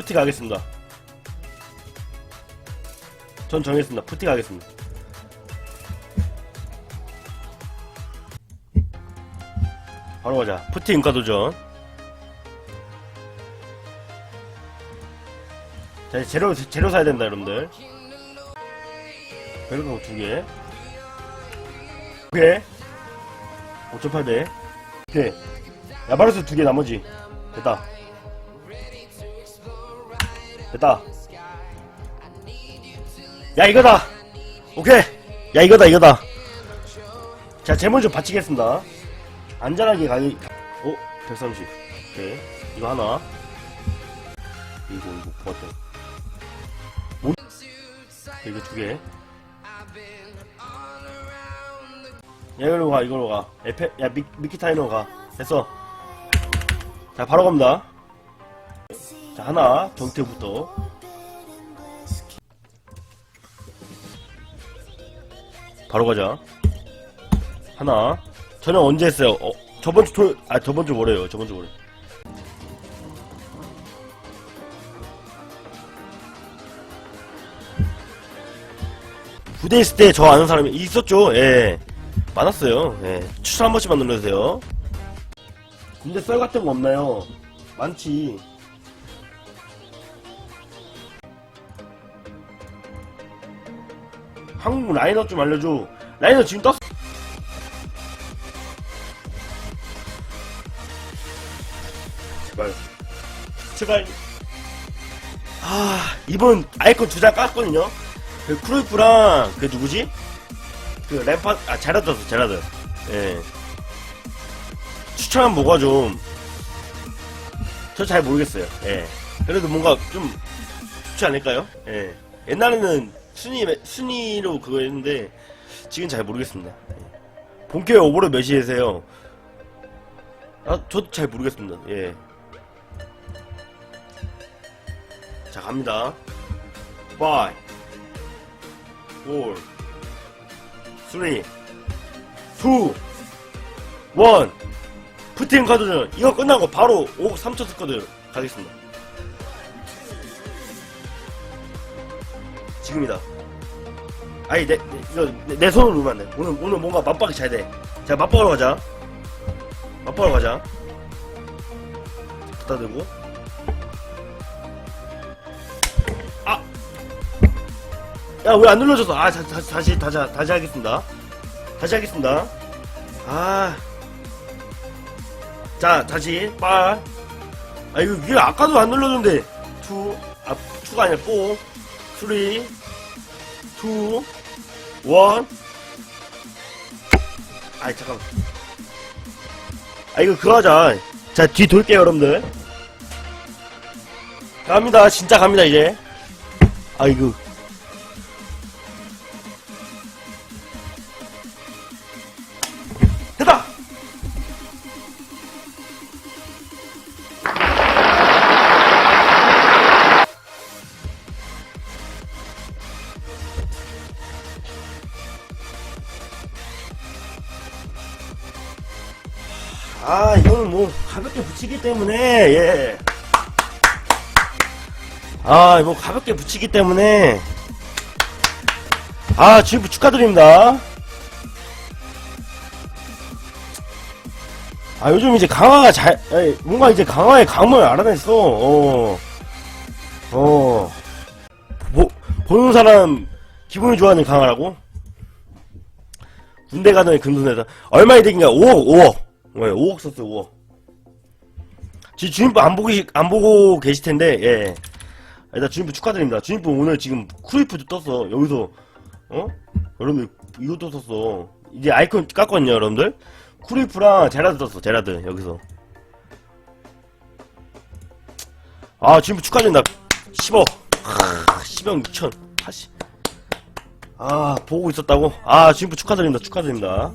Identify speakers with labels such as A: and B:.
A: 푸티 가겠습니다. 전 정했습니다. 푸티 가겠습니다. 바로 가자. 푸티 인가 도전. 자, 이제 재료, 재료 사야 된다, 여러분들. 벨가 두 개. 두 개. 5.8배. 오케이. 야바르스 두 개 나머지. 됐다. 됐다. 야, 이거다! 오케이! 야, 이거다, 이거다. 자, 재물 좀 바치겠습니다. 안전하게 가기, 어? 130. 오케이. 이거 하나. 이거, 이거, 고맙다. 뭐? 이거 두 개. 야, 이걸로 가, 이걸로 가. 에페, 야, 미, 미키타이로 가. 됐어. 자, 바로 갑니다. 자, 하나, 경태부터. 바로 가자. 하나. 저는 언제 했어요? 어, 저번 주 토, 아, 저번 주 뭐래요? 저번 주 뭐래? 부대 있을 때 저 아는 사람이 있었죠? 예. 많았어요. 예. 추천 한 번씩만 눌러주세요. 근데 썰 같은 거 없나요? 많지. 한국 라인업 좀 알려줘. 라인업 지금 떴어. 제발. 제발. 아, 이번 아이콘 두 장 깠거든요? 그 크루이프랑 그 누구지? 그 램파, 아, 제라드 떴어, 제라드. 예. 추천 한번 뭐가 좀. 저 잘 모르겠어요. 예. 그래도 뭔가 좀 좋지 않을까요? 예. 옛날에는 순위, 순위로 그거 했는데, 지금 잘 모르겠습니다. 예. 본캐 오버로 몇이세요? 아, 저도 잘 모르겠습니다. 예. 자, 갑니다. 5, 4, 3, 2, 1. 푸틴 카드는 이거 끝나고 바로 5억 3천 스쿼드 가겠습니다. 지금이다. 아니, 내, 내, 이거 내, 내 손으로 누면 안 돼. 오늘, 오늘 뭔가 맞박이 잘 돼. 자, 맞박으로 가자. 맞박으로 가자. 갖다 대고. 아! 야, 왜 안 눌러줬어? 아, 자, 다, 다시, 다시, 다시 하겠습니다. 다시 하겠습니다. 아. 자, 다시, 빠. 아, 이거, 이게 아까도 안 눌러줬는데. 투, 아, 투가 아니라 포, 쓰리, 투, 원. 아이, 잠깐만. 아, 이거 그거 하자. 자, 뒤 돌게요, 여러분들. 갑니다. 진짜 갑니다, 이제. 아이고. 아, 이거는 뭐, 가볍게 붙이기 때문에, 예. 아, 뭐, 가볍게 붙이기 때문에. 아, 주인부 축하드립니다. 아, 요즘 이제 강화가 잘, 에이, 뭔가 이제 강화의 감을 알아냈어, 어. 어. 보, 보는 사람 기분이 좋아하는 강화라고? 군대 가던 금손에서 얼마 이득인가? 5억, 5억. 왜, 5억 썼어, 5억. 지금 주인부 안 보고, 계시- 안 보고 계실 텐데, 예. 일단 주인부 축하드립니다. 주인부 오늘 지금 크루이프도 떴어. 여기서, 어? 여러분들, 이것도 떴어. 이제 아이콘 깎거든요, 여러분들. 크루이프랑 제라드 떴어, 제라드, 여기서. 아, 주인부 축하드립니다. 10억. 크, 10억 6천. 80. 아, 보고 있었다고? 아, 주인부 축하드립니다. 축하드립니다.